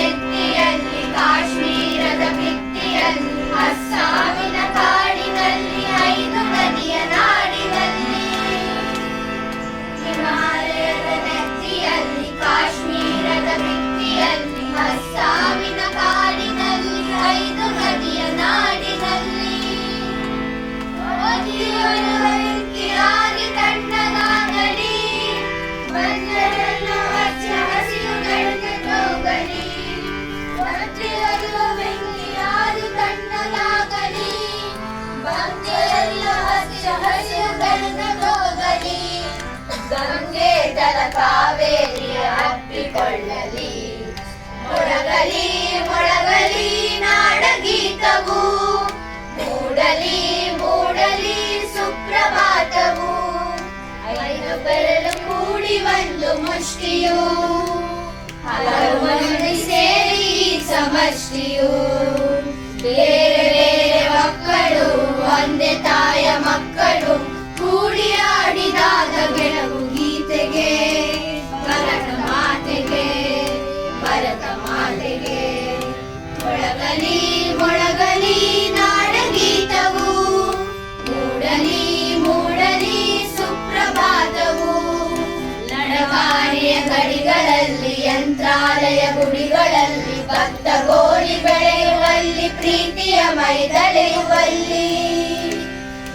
ರೆಕ್ಕೆಯಲ್ಲಿ ಕಾಶ್ಮೀರ ಅಪ್ಪಿಕೊಳ್ಳಲಿ. ಮೊಳಗಲಿ ಮೂಡಲಿ ಸುಪ್ರಭಾತವು. ಕೂಡಿ ಮುಷ್ಟಿಯು. ಹಲವು ಸೇರಿ ಸಮಷ್ಟಿಯು. ಯಂತ್ರಾಲಯ ಗುಡಿಗಳಲ್ಲಿ ಭಕ್ತ ಗೋರಿ ಬೆಳೆಯುವಲ್ಲಿ, ಪ್ರೀತಿಯ ಮೈದಳೆಯುವಲ್ಲಿ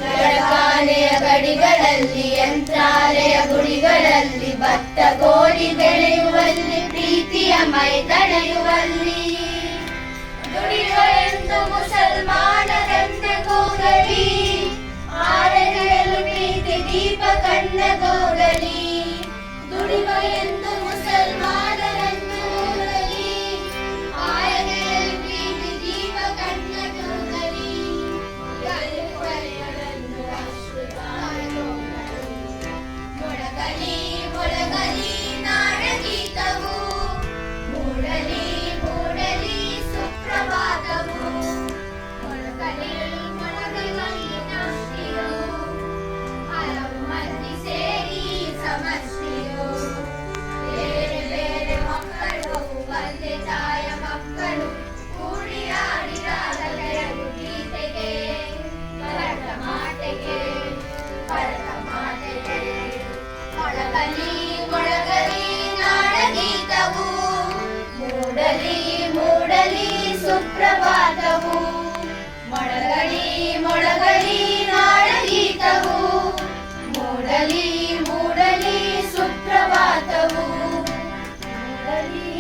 ನಡವಾನೆಯ ಗಡಿಗಳಲ್ಲಿ, ಯಂತ್ರಾಲಯ ಗುಡಿಗಳಲ್ಲಿ ಭತ್ತ ಗೋರಿ ಬೆಳೆಯುವಲ್ಲಿ, ಪ್ರೀತಿಯ ಮೈದಳೆಯುವಲ್ಲಿ ದುಡಿಯುವೆಂದು ಮುಸಲ್ಮಾನರೆಂದೆ Bali.